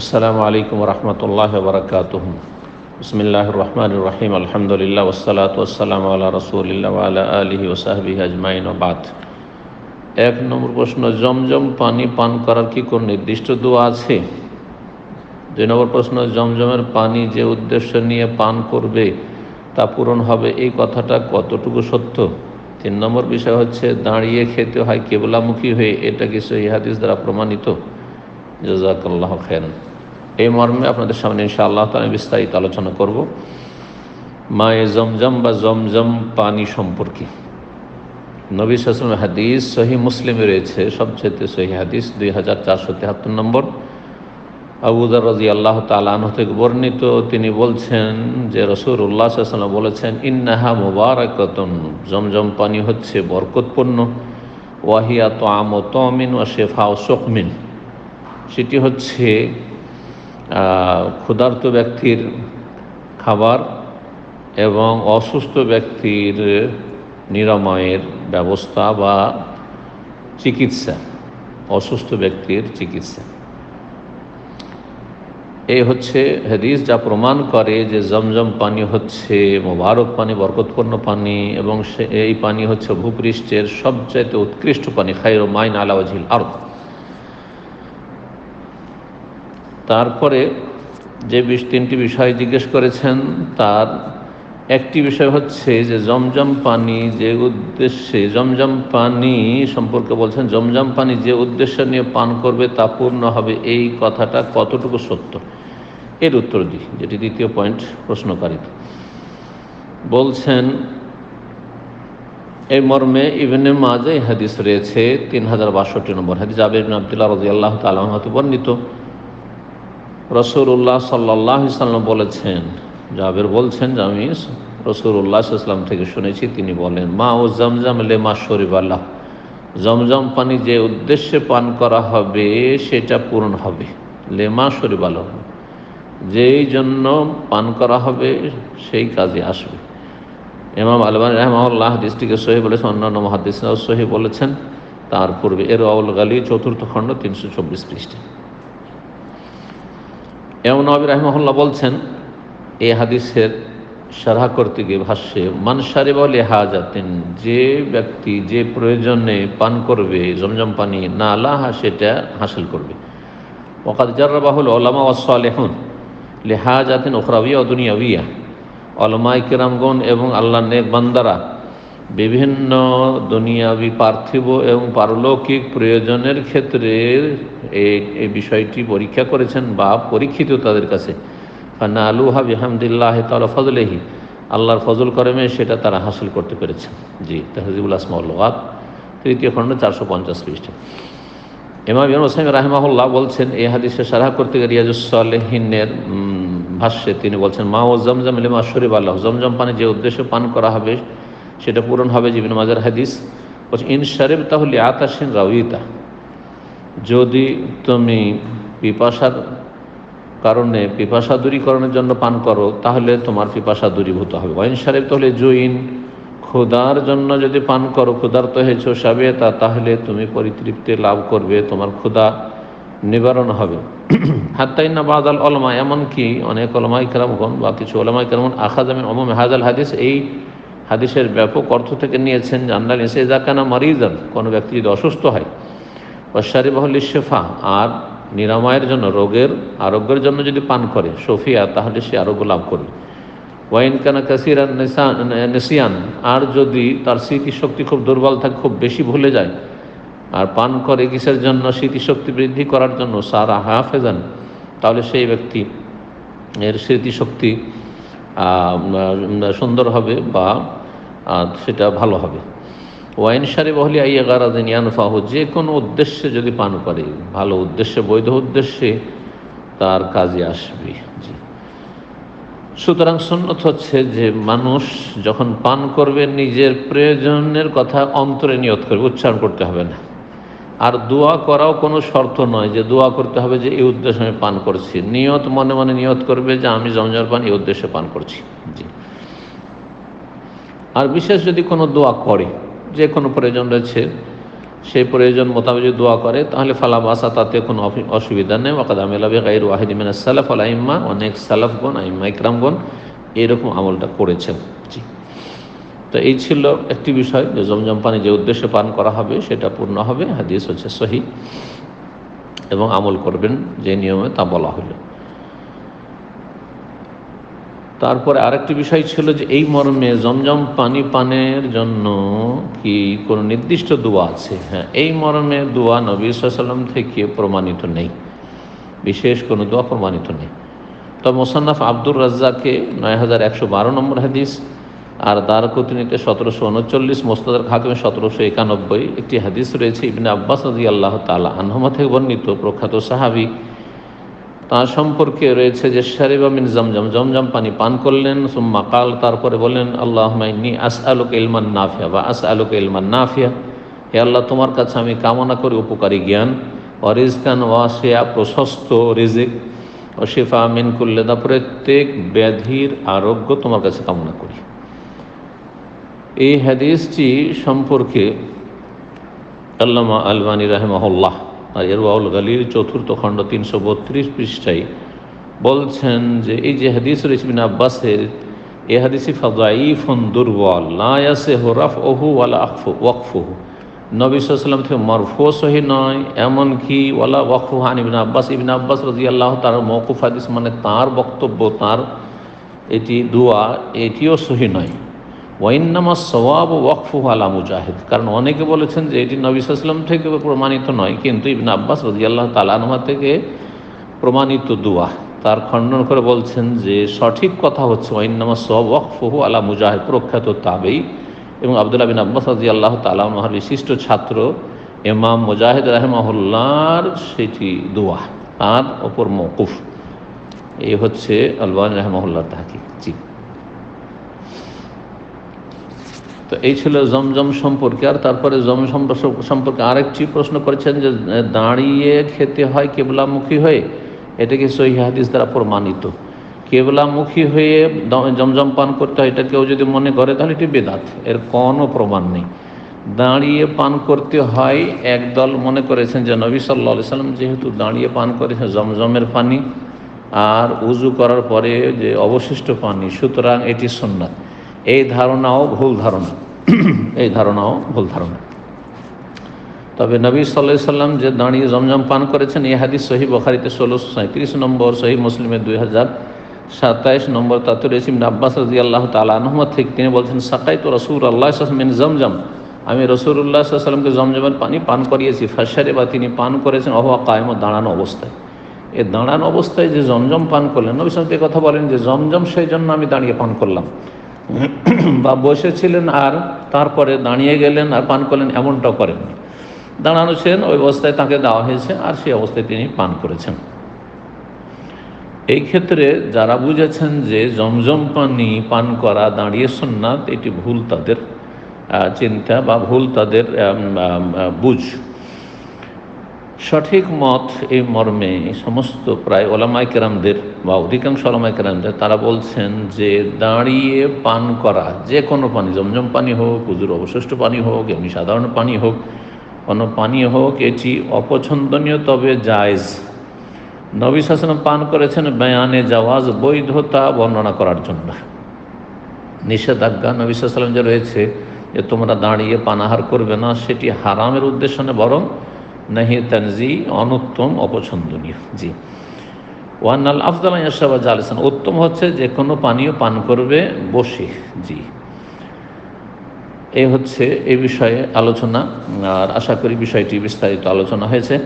আসসালামু আলাইকুম রহমতুল্লাহ বরকাত বিসমিল্লাহ রহমান রহিম। আলহামদুলিল্লাহ ওসালাত ওসালাম আল্লাহ রসুলিল্লা আলা আলহি ওসাহাবি আজমাইন বাত এক নম্বর প্রশ্ন, জমজম পানি পান করার কি কোনো নির্দিষ্ট দোয়া আছে? দুই নম্বর প্রশ্ন, জমজমের পানি যে উদ্দেশ্য নিয়ে পান করবে তা পূরণ হবে এই কথাটা কতটুকু সত্য? তিন নম্বর বিষয় হচ্ছে, দাঁড়িয়ে খেতে হয় কেবলামুখী হয়ে, এটা কিছু ইহাদিস দ্বারা প্রমাণিত? জজাকাল্লাহ খেন এই মর্মে আপনাদের সামনে ইনশাআল্লাহ তালা বিস্তারিত আলোচনা করব। মায়ে জমজম বা জমজম পানি সম্পর্কে। নবী সাসলাম হাদিস সহি মুসলিমে রয়েছে সবচেয়ে সহি হাদিস দুই হাজার চারশো তেহাত্তর নম্বর। আবুদার রাজি আল্লাহ তালাহ থেকে বর্ণিত, তিনি বলছেন যে রসুর উল্লাহ সাল্লাম বলেছেন, ইন্নাহা মুবারকতন। জমজম পানি হচ্ছে বরকতপূর্ণ। ওয়াহিয়া তো আম ও তমিন ও শেফা ও শোকমিন সেটি হচ্ছে ক্ষুধার্ত ব্যক্তির খাবার এবং অসুস্থ ব্যক্তির নিরাময়ের ব্যবস্থা বা চিকিৎসা, অসুস্থ ব্যক্তির চিকিৎসা। এই হচ্ছে হাদিস যা প্রমাণ করে যে জমজম পানি হচ্ছে মোবারক পানি, বরকতপূর্ণ পানি এবং সে এই পানি হচ্ছে ভূপৃষ্ঠের সবচাইতে উৎকৃষ্ট পানি খাইর মাইন আলাওয়াজিল আর্থ তারপরে যে বিশ তিনটি বিষয় জিজ্ঞেস করেছেন, তার একটি বিষয় হচ্ছে যে জমজম পানি যে উদ্দেশ্যে, জমজম পানি সম্পর্কে বলছেন, জমজম পানি যে উদ্দেশ্য নিয়ে পান করবে তা পূর্ণ হবে এই কথাটা কতটুকু সত্য? এর উত্তর দিই, যেটি দ্বিতীয় পয়েন্ট প্রশ্নকারিত বলছেন, এই মর্মে ইভেনে মাঝে হাদিস রয়েছে, তিন হাজার বাষট্টি নম্বর হাদিস। আবির আবদুল্লাহ রাজি আল্লাহ তালাহ বর্ণিত। রসুল্লাহ সাল্লাহ ইসলাম বলেছেন, জাবের বলছেন যে আমি রসুল্লাহ ইসলাম থেকে শুনেছি, তিনি বলেন, মা ও জমজম লে মা শরীফ আল্লাহ জমজম পানি যে উদ্দেশ্যে পান করা হবে সেটা পূরণ হবে লেমা শরীফ আল্লাহ যেই জন্য পান করা হবে সেই কাজে আসবে। ইমাম আলমান রহমাল্লাহ হাদিসটিকে সহি বলেছেন, অন্যান্য মহাদিসরাও সহি বলেছেন, তার পূর্বে এর আউল গালি চতুর্থ খণ্ড তিনশো চব্বিশ পৃষ্ঠে। এমন নবী রহমহল্লা বলছেন এই হাদিসের সারা করতে গিয়ে ভাষ্যে মানসারে বলে হাজাতেন যে ব্যক্তি যে প্রয়োজনে পান করবে, জমজম পানি না আল্লাহা সেটা হাসিল করবে। ওকাদ জার্রাবাহুল ওলামা ওয়াসালেহন লেহাজাতেন ওখরাবিয়া দুনিয়াবিয়া অলমাই কিরামগণ এবং আল্লাহ নেক বান্দারা বিভিন্ন দুনিয়াবি পার্থিব এবং পারলৌকিক প্রয়োজনের ক্ষেত্রে এই বিষয়টি পরীক্ষা করেছেন বা পরীক্ষিত তাদের কাছে। ফান্না আলুহা বিহামদুল্লাহ তালা ফজলেহি আল্লাহর ফজল করেমে সেটা তারা হাসিল করতে পেরেছেন। জি, তাহজিবুল আসমাউল্লাদ তৃতীয় খণ্ড চারশো পঞ্চাশ পৃষ্ঠে। ইমাম ইম হোসাইম রাহমাহুল্লাহ বলছেন, এই হাদিসে সারাহ করতে গিয়ে রিয়াজুসালেহিনের ভাষ্যে তিনি বলছেন মা ও জমজম ইলিমা শরীফ আল্লাহ জমজম পানি যে উদ্দেশ্যে পান করা হবে সেটা পূরণ হবে জীবন মাজার হাদিস। বলছে, ইন শরীফ তাহলে আতাসিন রাউিতা যদি তুমি পিপাসার কারণে পিপাসা দূরীকরণের জন্য পান করো, তাহলে তোমার পিপাসা দূরীভূত হবে। ওয়াইন শরীফ তাহলে জুইন ক্ষুদার জন্য যদি পান করো ক্ষুধার্ত হয়েছ সাবে তা তাহলে তুমি পরিতৃপ্তি লাভ করবে, তোমার ক্ষুধা নিবারণ হবে। হাত্তাই না বাদাল অলমা এমনকি অনেক অলমাই কেরামগণ বা কিছু ওলামাই কেরামন আখাজামিন অমম হাজাল হাদিস, এই হাদিসের ব্যাপক অর্থ থেকে নিয়েছেন জান্নাল এসে জাকানা মারিজান কোনো ব্যক্তি যদি অসুস্থ হয় অশ্বারি বহলি শেফা আর নিরাময়ের জন্য, রোগের, আরোগ্যের জন্য যদি পান করে সফিয়া তাহলে সে আরোগ্য লাভ করবে। ওয়াইন কানা কাসিরান নেসিয়ান আর যদি তার স্মৃতিশক্তি খুব দুর্বল থাকে, খুব বেশি ভুলে যায়, আর পান করে কিসের জন্য, স্মৃতিশক্তি বৃদ্ধি করার জন্য, সারা হাফেজান, তাহলে সেই ব্যক্তি এর স্মৃতিশক্তি সুন্দর হবে বা সেটা ভালো হবে। ওয়াইন সারি বহলি আইয়া গারাদিন ইয়ানফাহ, যে কোনো উদ্দেশ্যে যদি পান করে ভালো উদ্দেশ্যে, বৈধ উদ্দেশ্যে তার কাজে আসবে। জি। সুতরাং সন্ন্যত হচ্ছে যে মানুষ যখন পান করবে, নিজের প্রয়োজনের কথা অন্তরে নিয়ত করবে, উচ্চারণ করতে হবে না। আর দোয়া করাও কোনো শর্ত নয় যে দোয়া করতে হবে যে এই উদ্দেশ্যে আমি পান করছি। নিয়ত মনে মনে নিয়ত করবে যে, আমি জমজর পান এই উদ্দেশ্যে পান করছি। জি। আর বিশেষ যদি কোনো দোয়া করে, যে কোনো প্রয়োজন রয়েছে, সেই প্রয়োজন মোতাবেক যদি দোয়া করে, তাহলে ফালা বাসা তাতে কোনো অসুবিধা নেই। ওয়াকাদ আমেলাবে গাইর ওয়াহিদ মিনা সালাফ আল আইম্মা, অনেক সালাফগণ, আইম্মা ইকরামগণ এইরকম আমলটা করেছেন। জি। তো এই ছিল একটি বিষয়, যে জমজম পানি যে উদ্দেশ্যে পান করা হবে, সেটা পূর্ণ হবে। হাদিস হচ্ছে সহি। এবং আমল করবেন যে নিয়মে তা বলা হলো। তারপরে আরেকটি বিষয় ছিল যে এই মর্মে জমজম পানি পানের জন্য কি কোনো নির্দিষ্ট দোয়া আছে? হ্যাঁ এই মর্মে দোয়া নবী সাল্লাম থেকে প্রমাণিত নেই। বিশেষ কোনো দোয়া প্রমাণিত নেই। তবে মোসান্নাফ আব্দুর রাজ্জাকে নয় হাজার একশো বারো নম্বর হাদিস আর দার কুতনিতে সতেরোশো উনচল্লিশ, মোস্তাদার খাকিমে সতেরোশো একানব্বই একটি হাদিস রয়েছে। ইবনে আব্বাস রাজি আল্লাহ তালা আনহমা থেকে বর্ণিত প্রখ্যাত সাহাবি তার সম্পর্কে রয়েছে যে, শারিবা মিন জমজম। জমজম পানি পান করলেন, সুম্মা কাল, তারপরে বললেন আল্লাহ মাইনি আস আলোক ইলমান নাফিয়া। বা আস আলোক ইলমান নাফিয়া। হে আল্লাহ, তোমার কাছে আমি কামনা করি উপকারী জ্ঞান। অরিজকান ওয়াসিয়া, প্রশস্ত রিজিক। ও শেফা মিন কুল্লেদা প্রত্যেক ব্যাধির আরোগ্য তোমার কাছে কামনা করি। এই হাদিসটি সম্পর্কে আল্লামা আলবানী রাহেমাহুল্লাহ আর এরওয়াউল গালির চতুর্থ খণ্ড তিনশো বত্রিশ পৃষ্ঠায় বলছেন যে, এই যে হাদিস রয়েছে বিন আব্বাসের, এ হাদিসি ফাদাইফুন দুর্বল না ইয়াসে হরাফ ওহু ওয়ালা আফু ওয়াকফুহু। থেকে মরফুও সহি নয়, এমনকি ওয়ালা ওয়াকফু হান ইবিন আব্বাস ইবিন আব্বাস রাজি আল্লাহ তার মৌকুফ হাদিস মানে তার বক্তব্য, তার এটি দোয়া, এটিও সহি নয়। ওয়াইনামা সবাব ওয়াকফু আলা মুজাহিদ। কারণ অনেকে বলেছেন যে এটি নবী সাল্লাম থেকে প্রমাণিত নয়, কিন্তু ইবিন আব্বাস রাজি আল্লাহ তালানমা থেকে প্রমাণিত দোয়া। তার খণ্ডন করে বলছেন যে সঠিক কথা হচ্ছে ওয়াইনামা সব ওয়াকফুহু আলা মুজাহিদ, প্রখ্যাত তাবেই এবং আবদুল্লাহ বিন আব্বাস রাজি আল্লাহ বিশিষ্ট ছাত্র এমাম মুজাহিদ রাহেমাহুল্লার সেটি দোয়া, তার ওপর মৌকুফ এই হচ্ছে আলবান রহমহুল্লাহ তাহাকি জি। তো এই ছিল জমজম সম্পর্কে। আর তারপরে জম সম্পর্কে আরেকটি প্রশ্ন করেছেন যে, দাঁড়িয়ে খেতে হয় কেবলামুখী হয়ে? এটাকে সহি হাদিস দ্বারা প্রমাণিত? কেবলামুখী হয়ে জমজম পান করতে হয়, এটা কেউ যদি মনে করে, তাহলে এটি বেদাত। এর কোনো প্রমাণ নেই। দাঁড়িয়ে পান করতে হয়, একদল মনে করেছেন যে, নবী সাল্লা সাল্লাম যেহেতু দাঁড়িয়ে পান করেছেন জমজমের পানি, আর উজু করার পরে যে অবশিষ্ট পানি, সুতরাং এটি সুন্নাত। এই ধারণাও ভুল ধারণা। এই ধারণাও ভুল ধারণা। তবে নবী সাল্লাহ সাল্লাম যে দাঁড়িয়ে জমজম পান করেছেন, এই হাদিস সহি বখারিতে ষোলোশো সাঁত্রিশ নম্বর সহি মুসলিমের দুই হাজার সাতাইশ নম্বর তাতে ইবনে আব্বাস রাজি আল্লাহ তালা আহমদ থেকে তিনি বলছেন সাকাই তো রসুর আল্লাহ মিন জমজম। আমি রসুল্লাহ সাল্লামকে জমজমের পানি পান করিয়েছি। ফাঁসারে বা তিনি পান করেছেন অহা কায়ম দাঁড়ানো অবস্থায়। এ দাঁড়ানো অবস্থায় যে জমজম পান করলেন, নবী সাহেব কথা বলেন যে জমজম সেই জন্য আমি দাঁড়িয়ে পান করলাম। বা বসেছিলেন আর তারপরে দাঁড়িয়ে গেলেন আর পান করলেন এমনটা করেন। দাঁড়ানো ছিলেন, ওই অবস্থায় তাকে দেওয়া হয়েছে আর সেই অবস্থায় তিনি পান করেছেন। এই ক্ষেত্রে যারা বুঝেছেন যে জমজম পানি পান করা দাঁড়িয়ে সুন্নাত, এটি ভুল তাদের চিন্তা বা ভুল তাদের বুঝ। সঠিক মত এই মর্মে সমস্ত প্রায় ওলামাই কেরামদের বা অধিকাংশ ওলামাই কেরামদের তারা বলছেন যে দাঁড়িয়ে পান করা, যে কোনো পানি, জমজম পানি হোক উজুর অবশিষ্ট পানি হোক, এমনি সাধারণ পানি হোক, কোনো পানি হোক, এটি অপছন্দনীয় তবে জায়জ। নবী শাসন পান করেছেন বেয়ানে জাওয়াজ, বৈধতা বর্ণনা করার জন্য। নিষেধাজ্ঞা নবী সাল্লাম যে রয়েছে যে তোমরা দাঁড়িয়ে পানাহার করবে না, সেটি হারামের উদ্দেশ্য বরং নাহি তানজি অনুত্তম অপছন্দনীয়। জি। ওয়ান্নাল আফজাল ইয়াশাবা জালেসান উত্তম হচ্ছে যে কোনো পানীয় পান করবে, বসে। জি। এই হচ্ছে এই বিষয়ে আলোচনা, আর আশা করি বিষয়টি বিস্তারিত আলোচনা হয়েছে।